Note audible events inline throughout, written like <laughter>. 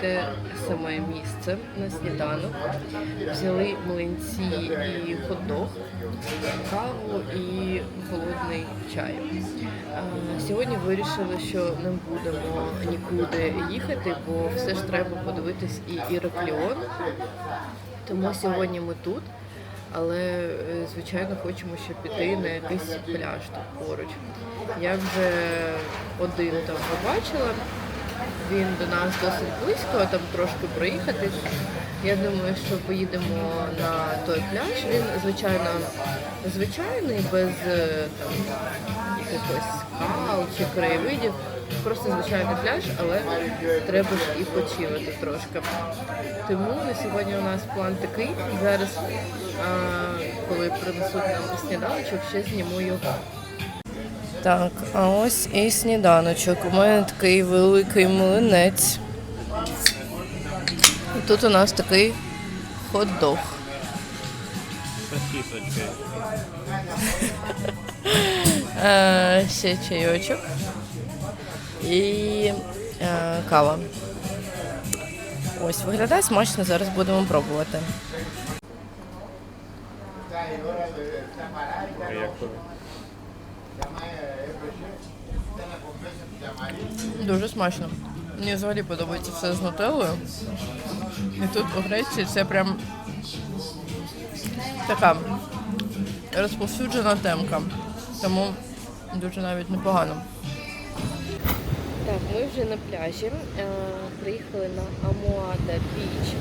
Те саме місце на сніданок. Взяли млинці і хот-дог, каву і холодний чай. Сьогодні вирішили, що не будемо нікуди їхати, бо все ж треба подивитись і Іракліон. Тому сьогодні ми тут. Але е, звичайно хочемо ще піти на якийсь пляж тут поруч. Я вже один там побачила. Він до нас досить близько, там трошки проїхати. Я думаю, що поїдемо на той пляж. Він, звичайно, звичайний, без е, там якихось скал чи краєвидів. Просто звичайний пляж, але треба ж і почилити трошки. Тому на сьогодні у нас план такий. Зараз, а, коли принесуть нам сніданочок, ще зніму його. Так, а ось і сніданочок. У мене такий великий млинець. Тут у нас такий хот-дог. <laughs> Ще чайочок і е, кава. Ось виглядає смачно, зараз будемо пробувати. А як то? Дуже смачно. Мені взагалі подобається все з нутеллою. І тут у Греції це прям така розповсюджена темка. Тому дуже навіть непогано. Так, ми вже на пляжі. Е, приїхали на Амуада Біч.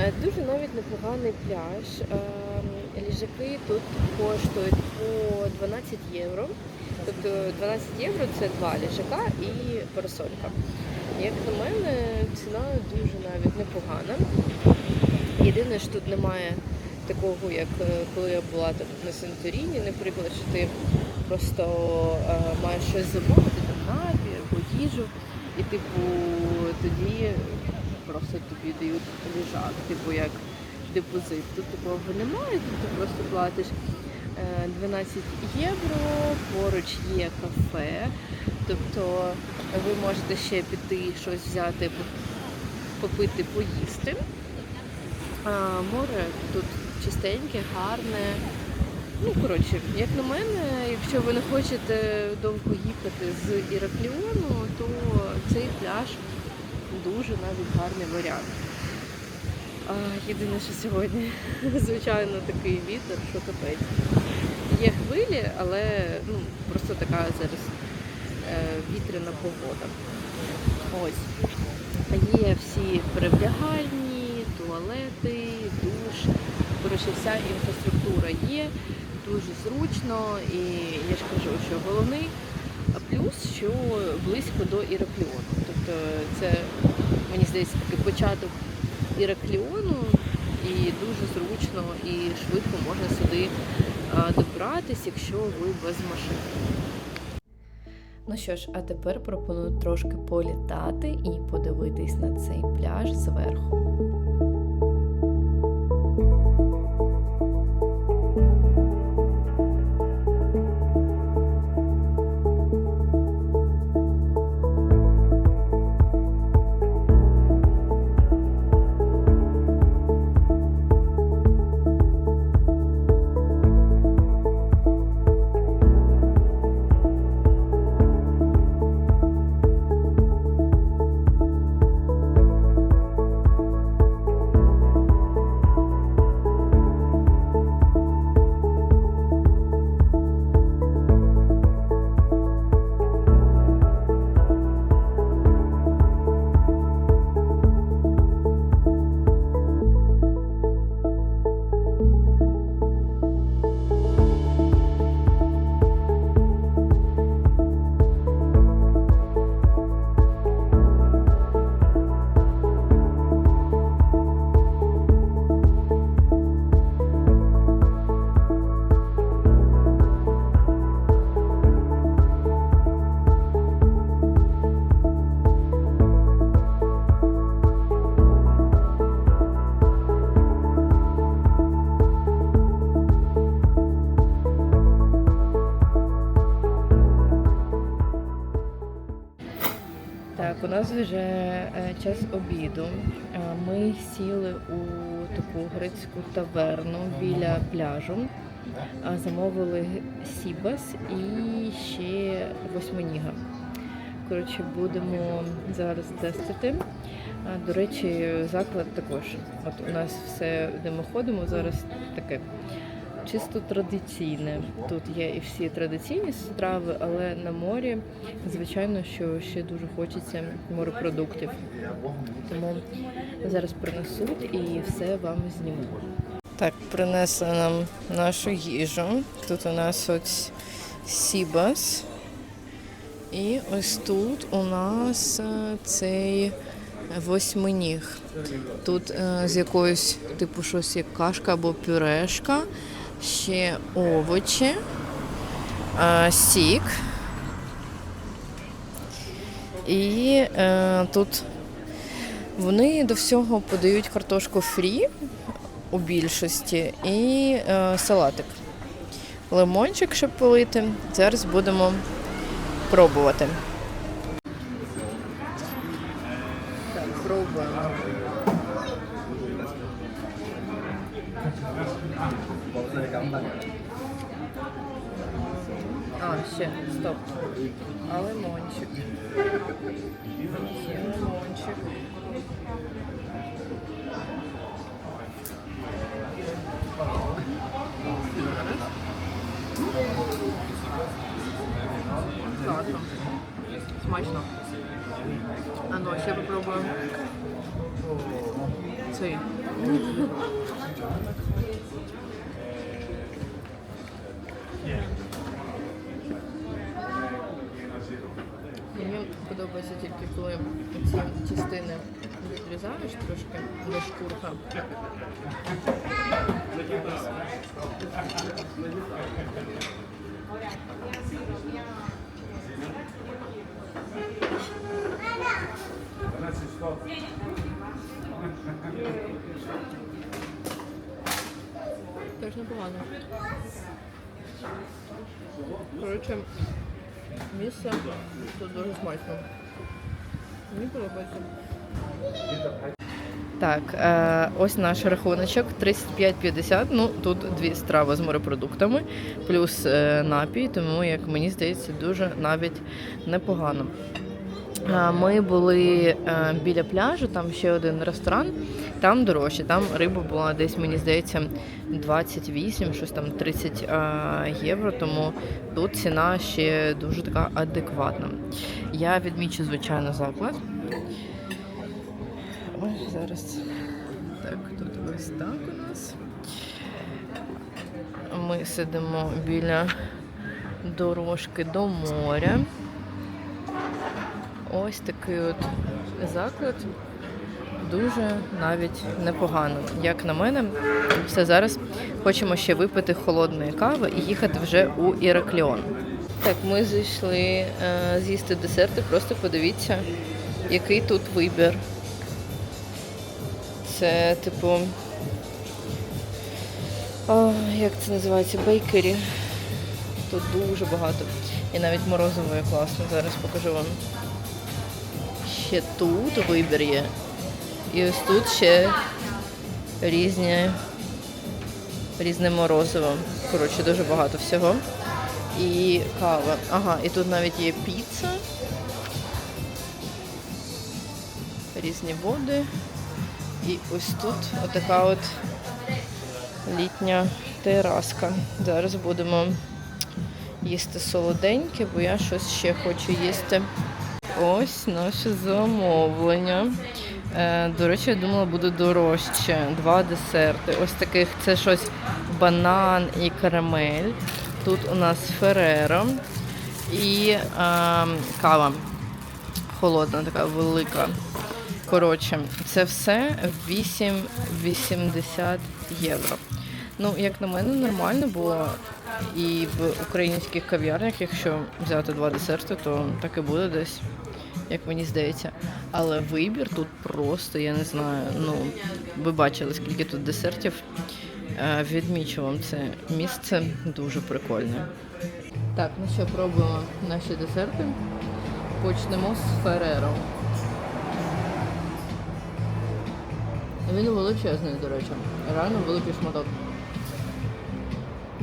Е, дуже навіть непоганий пляж. Е, ліжаки тут коштують по 12 євро. Тобто 12 євро це два ліжака і парасолька. Як на мене, ціна дуже навіть непогана. Єдине, що тут немає такого, як е, коли я була там на Санторіні, наприклад, що ти просто е, маєш щось замовити, там напій або їжу, і типу тоді просто тобі дають ліжак, типу як депозит. Тут такого немає, тут ти просто платиш е, 12 євро, поруч є кафе, тобто ви можете ще піти щось взяти, попити, поїсти. А, море тут чистеньке, гарне. Ну, коротше, як на мене, якщо ви не хочете довго їхати з Іракліону, то цей пляж дуже навіть гарний варіант. Єдине, що сьогодні, <laughs> звичайно, такий вітер, що капець. Є хвилі, але ну, просто така зараз е, вітряна погода. Ось. Є всі перевдягальні, туалети, душ. Коротше, вся інфраструктура є, дуже зручно і я ж кажу, що головний плюс, що близько до Іракліону. Тобто це, мені здається, такий початок Іракліону і дуже зручно і швидко можна сюди добратись, якщо ви без машини. Ну що ж, а тепер пропоную трошки політати і подивитись на цей пляж зверху. Е, Час обіду. Е, Ми сіли у таку грецьку таверну біля пляжу. Е, Замовили сібас і ще восьминіга. Коротше, будемо зараз тестити. До речі, заклад також. От у нас все, де ми ходимо, зараз таке чисто традиційне. Тут є і всі традиційні страви, але на морі, звичайно, що ще дуже хочеться морепродуктів. Тому зараз принесуть і все вам зніму. Так, принесли нам нашу їжу. Тут у нас ось сібас. І ось тут у нас е, цей восьминіг. Тут е, з якоюсь, типу, щось як кашка або пюрешка, ще овочі, е, сік. І е, тут вони до всього подають картошку фрі у більшості і е, салатик. Лимончик, щоб полити. Зараз будемо пробувати. Так, пробуємо. А, ще, стоп. А лимончик. Ще лимончик. Відрізаєш трошки, де шкурка. Теж непогано. Коротше, місце тут дуже смачно. Мені подобається. Так, е, ось наш рахуночок 35,50. Ну тут дві страви з морепродуктами, плюс е, напій, тому як мені здається, дуже навіть непогано. Е, Ми були біля пляжу, там ще один ресторан, там дорожче. Там риба була десь, мені здається, 28, щось там 30 е, євро. Тому тут ціна ще дуже така адекватна. Я відмічу, звичайно, заклад. Зараз. Так, тут ось так у нас. Ми сидимо біля дорожки до моря. Ось такий от заклад. Дуже навіть непогано. Як на мене, все зараз хочемо ще випити холодної кави і їхати вже у Іракліон. Так, ми зайшли е, з'їсти десерти. Просто подивіться, який тут вибір. Це типу. О, як це називається? Бейкері. Тут дуже багато. І навіть морозиво є класно. Зараз покажу вам. Ще тут вибір є. І ось тут ще різні, різне морозиво. Коротше, дуже багато всього. І кава. Ага, і тут навіть є піца. Різні води. І ось тут отака от літня тераска. Зараз будемо їсти солоденьке, бо я щось ще хочу їсти. Ось наше замовлення. Е, До речі, я думала, буде дорожче. Два десерти. Ось таких це щось банан і карамель. Тут у нас фереро і е, кава. Холодна, така велика. Коротше, це все 8,80 євро. Ну, як на мене, нормально було. І в українських кав'ярнях, якщо взяти два десерти, то так і буде десь, як мені здається. Але вибір тут просто, я не знаю. Ну, ви бачили, скільки тут десертів. Е, Відмічу вам це місце дуже прикольне. Так, ну що, пробуємо наші десерти. Почнемо з Фереро. Він величезний, до речі. Реально великий шматок.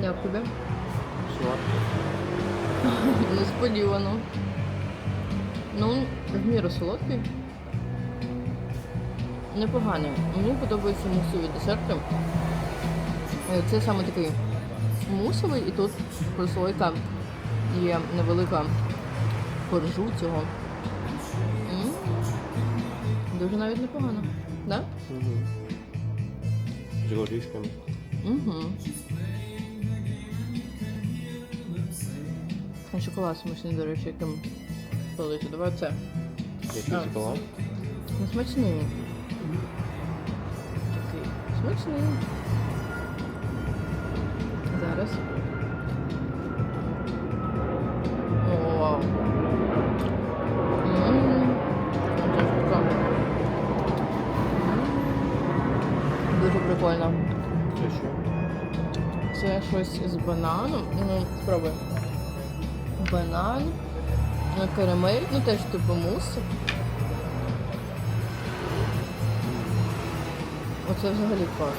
Як тобі? Сладко. Несподівано. Ну, в міру солодкий. Непоганий. Мені подобаються мусові десерти. Е, Це саме такий мусовий, і тут прослойка є невелика коржу цього. М. Дуже навіть непогано. Да? Угу. З горішками. Угу. Шоколад смачний, до речі, яким пилити. Давай це. Який А. шоколад? Ну, смачний. Такий смачний. Зараз. Щось з бананом. Ну, спробуй. Банан, карамель, ну теж типу мус. Оце взагалі клас.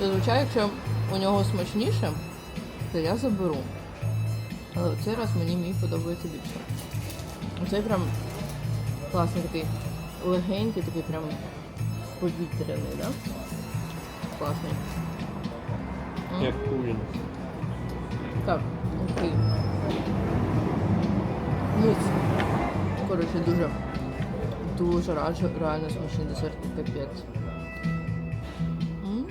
Зазвичай, якщо у нього смачніше, то я заберу. Але в цей раз мені мій подобається більше. Оцей прям класний такий легенький, такий прям повітряний, да? Класний. Як кулін. Так, окей. Ніц. Коротше, дуже, дуже раджу, реально смачний десерт, капець. М.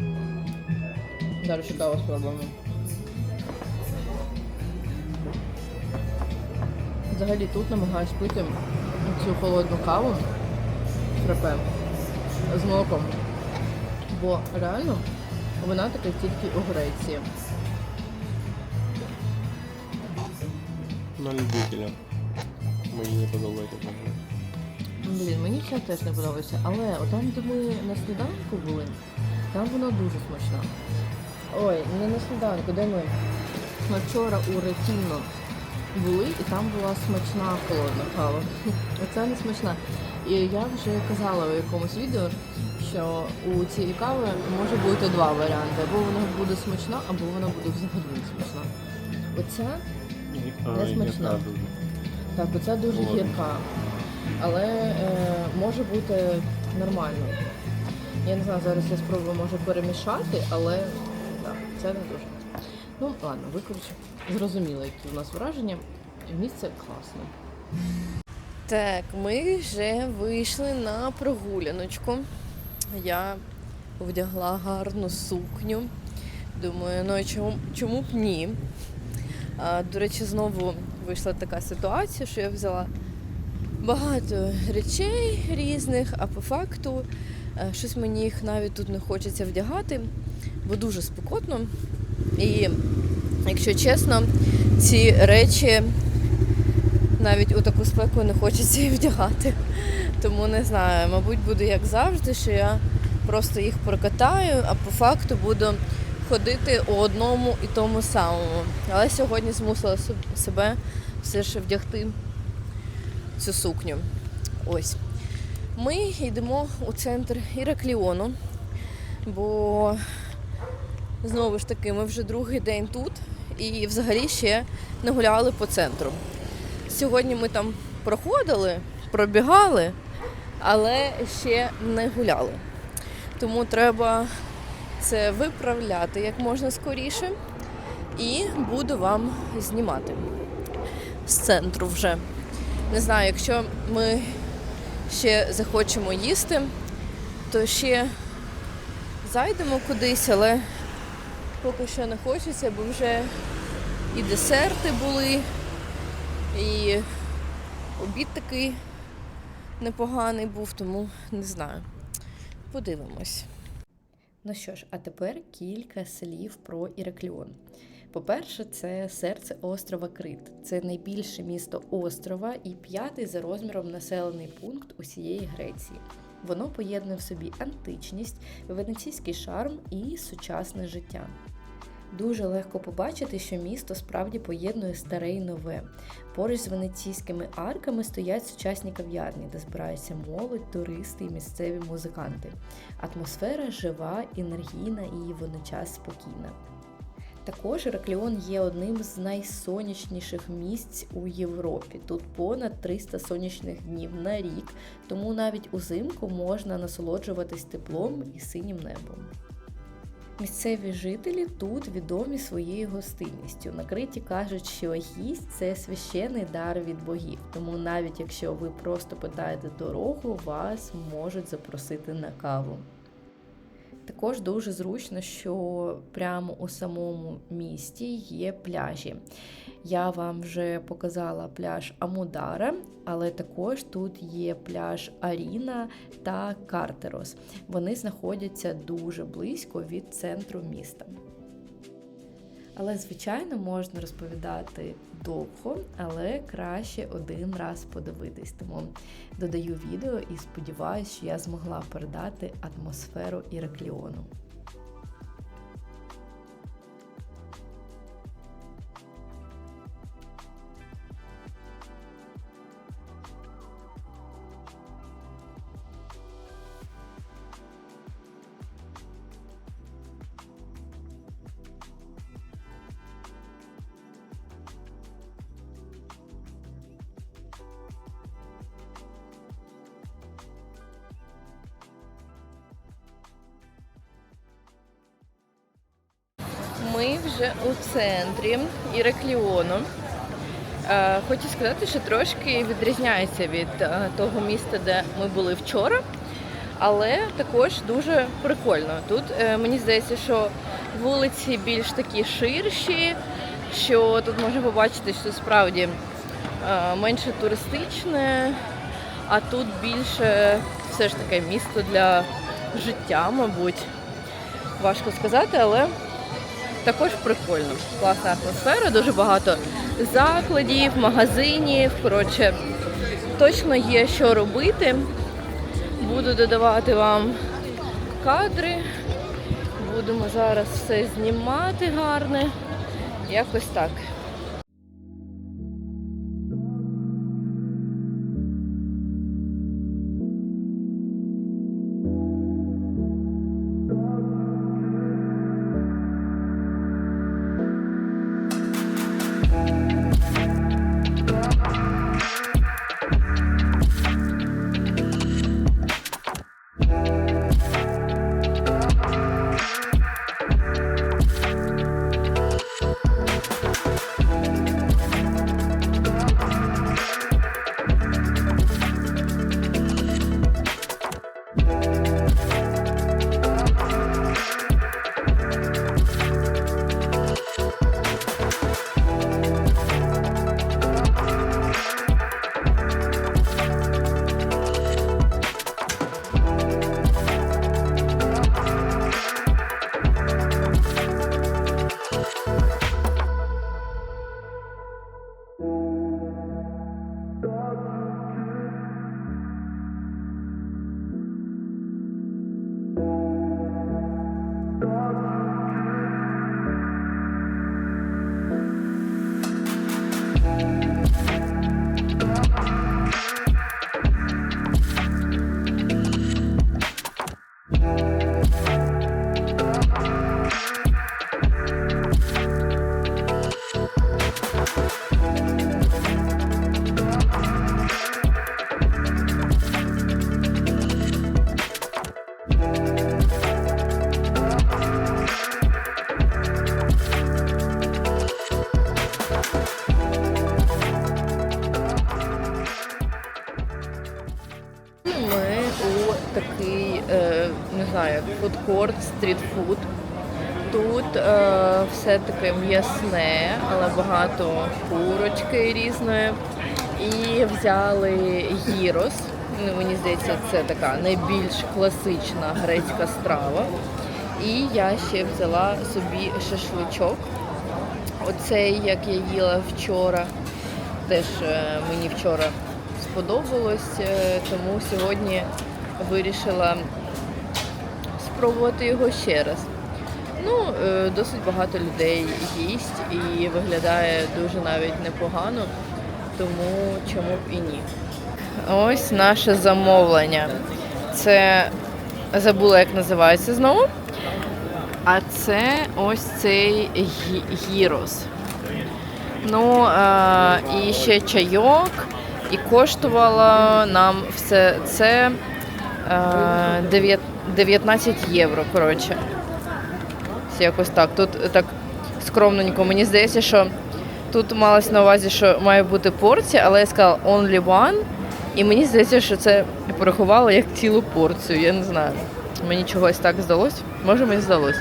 Зараз ще каву спробуємо. Взагалі тут намагаюсь пити цю холодну каву фрапе з молоком. Бо реально вона така тільки у Греції. На любителя. Мені не подобається. Блін, мені це теж не подобається, але там, де ми на сніданку були, там вона дуже смачна. Ой, не на сніданку, де ми? Ми вчора у Ретіно були, і там була смачна холодна кава. <laughs> Оце не смачна. І я вже казала у якомусь відео, що у цієї кави може бути два варіанти. Або вона буде смачна, або вона буде взагалі не смачна. Оця Не смачна. Так, оця дуже гірка, але е, може бути нормально. Я не знаю, зараз я спробую може перемішати, але так, це не дуже. Ну, ладно, ви коротше, зрозуміли, які у нас враження. Місце класне. Так, ми вже вийшли на прогуляночку. Я вдягла гарну сукню. Думаю, ну чому, чому б ні? А, До речі, знову вийшла така ситуація, що я взяла багато речей різних, а по факту е, щось мені їх навіть тут не хочеться вдягати, бо дуже спекотно. І, якщо чесно, ці речі навіть у таку спеку не хочеться і вдягати. Тому не знаю, мабуть, буде як завжди, що я просто їх прокатаю, а по факту буду ходити у одному і тому самому. Але сьогодні змусила себе все ж вдягти цю сукню. Ось. Ми йдемо у центр Іракліону, бо знову ж таки ми вже другий день тут і взагалі ще не гуляли по центру. Сьогодні ми там проходили, пробігали, але ще не гуляли. Тому треба це виправляти як можна скоріше. І буду вам знімати з центру вже. Не знаю, якщо ми ще захочемо їсти, то ще зайдемо кудись, але поки що не хочеться, бо вже і десерти були, і обід такий непоганий був, тому не знаю. Подивимось. Ну що ж, а тепер кілька слів про Іракліон. По-перше, це серце острова Крит. Це найбільше місто острова і п'ятий за розміром населений пункт усієї Греції. Воно поєднує в собі античність, венеційський шарм і сучасне життя. Дуже легко побачити, що місто справді поєднує старе і нове. Поруч з венеційськими арками стоять сучасні кав'ярні, де збираються молодь, туристи і місцеві музиканти. Атмосфера жива, енергійна і водночас спокійна. Також Іракліон є одним з найсонячніших місць у Європі. Тут понад 300 сонячних днів на рік, тому навіть узимку можна насолоджуватись теплом і синім небом. Місцеві жителі тут відомі своєю гостинністю. Накриті кажуть, що гість це священний дар від богів. Тому навіть якщо ви просто питаєте дорогу, вас можуть запросити на каву. Також дуже зручно, що прямо у самому місті є пляжі. Я вам вже показала пляж Амудара, але також тут є пляж Аріна та Картерос. Вони знаходяться дуже близько від центру міста. Але, звичайно, можна розповідати довго, але краще один раз подивитись. Тому додаю відео і сподіваюся, що я змогла передати атмосферу Іракліону. Вже у центрі Іракліону. Е, Хочу сказати, що трошки відрізняється від е, того міста, де ми були вчора, але також дуже прикольно. Тут е, мені здається, що вулиці більш такі ширші, що тут можна побачити, що справді менше туристичне, а тут більше все ж таки місто для життя, мабуть. Важко сказати, але також прикольно. Класна атмосфера, дуже багато закладів, магазинів. Коротше, точно є що робити. Буду додавати вам кадри. Будемо зараз все знімати гарне. Якось так. Фудкорт, стрітфуд. Тут е, все таке м'ясне, але багато курочки різної. І взяли гірос. Ну, мені здається, це така найбільш класична грецька страва. І я ще взяла собі шашличок. Оцей, як я їла вчора, теж е, мені вчора сподобалось, е, тому сьогодні вирішила спробувати його ще раз. Ну, е, досить багато людей їсть і виглядає дуже навіть непогано, тому чому б і ні. Ось наше замовлення. Це забула, як називається знову. А це ось цей гі- гірос. Ну, е, і ще чайок, і коштувало нам все це е, дев'ят- 19 євро. Коротше. Якось так. Тут так скромненько. Мені здається, що тут малось на увазі, що має бути порція, але я сказала only one. І мені здається, що це порахувало як цілу порцію. Я не знаю. Мені чогось так здалось. Може, мені здалось.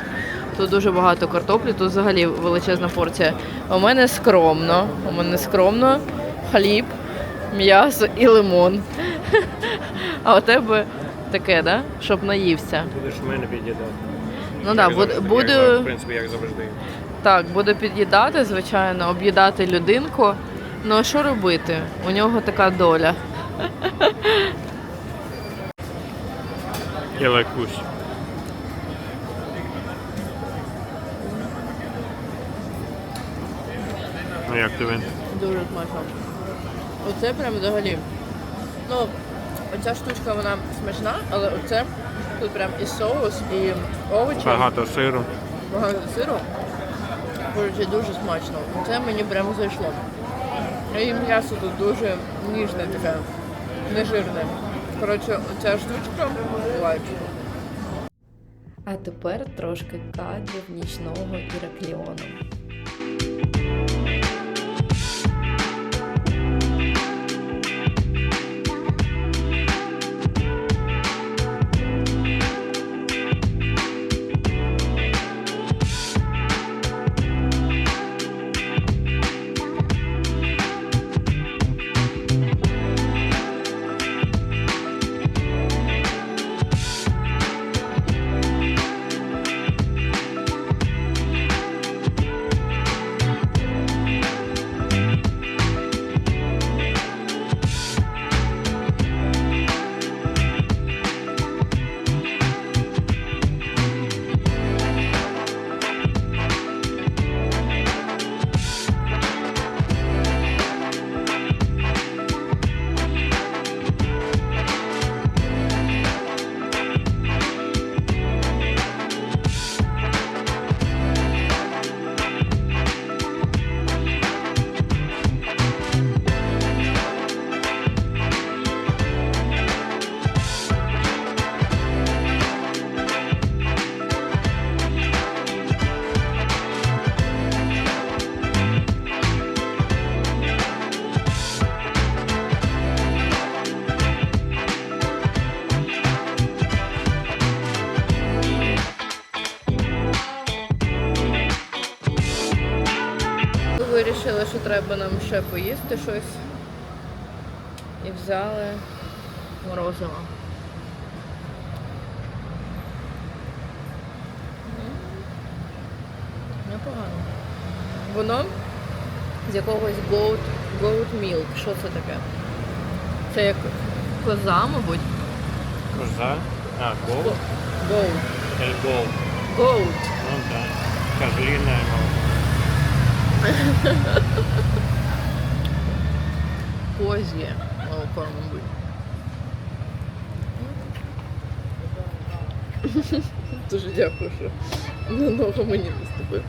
Тут дуже багато картоплі, тут взагалі величезна порція. У мене скромно. У мене скромно хліб, м'ясо і лимон. <laughs> А у тебе таке, да? Щоб наївся. Будеш в мене під'їдати. Ну так, Як буду, В принципі, як завжди. так, буду під'їдати, звичайно, об'їдати людинку. Ну а що робити? У нього така доля. Я лайкусь. Ну як тобі? Дуже смачно. Оце прям взагалі. Ну, оця штучка вона смачна, але оце тут прям і соус, і овочі, Багато сиру. багато сиру. Коротше, дуже смачно. Це мені прям зайшло. І м'ясо тут дуже ніжне таке, нежирне. Коротше, оця штучка лайк. А тепер трошки кадрів нічного Іракліону. Вирішили, що треба нам ще поїсти щось. І взяли морозиво. Непогано. Воно з якогось goat, goat milk. Що це таке? Це як коза, мабуть. Коза. А, гол. Goat. Ель гол. Goat. Ну да. Козлиная молоко. Козє молоко, мабуть. Дуже дякую, що на ногу мені наступив.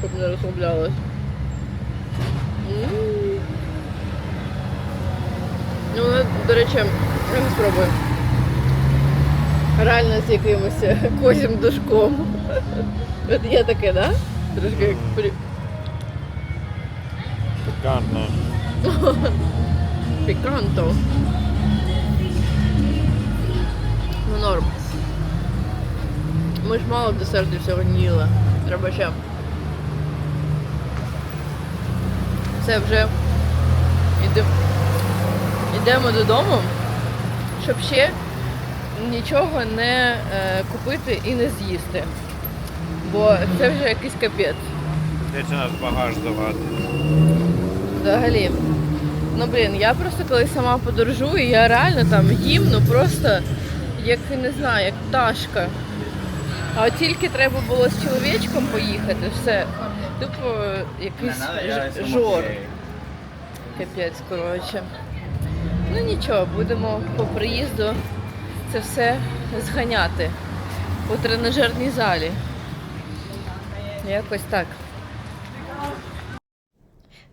Щоб не розслаблялась. Ну, вона, до речі, я не спробую. Реально з якимось козім душком. От є таке, да? Трошки як при- Пикантная. Піканто. Ну норм. Ми ж мало десертів сьогодні їли. Треба ще. Це вже іде... йдемо додому, щоб ще нічого не е, купити і не з'їсти. Бо це вже якийсь капець. Десь у нас багаж здавати. Взагалі. Ну блін, я просто коли сама подорожую, я реально там їм, ну просто як не знаю, як пташка. А от тільки треба було з чоловічком поїхати, все. Тупо якийсь ж- жор. Капець, коротше. Ну нічого, будемо по приїзду це все зганяти по тренажерній залі. Якось так.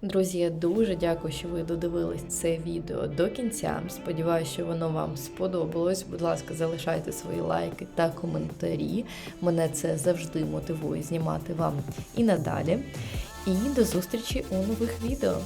Друзі, я дуже дякую, що ви додивились це відео до кінця. Сподіваюся, що воно вам сподобалось. Будь ласка, залишайте свої лайки та коментарі. Мене це завжди мотивує знімати вам і надалі. І до зустрічі у нових відео.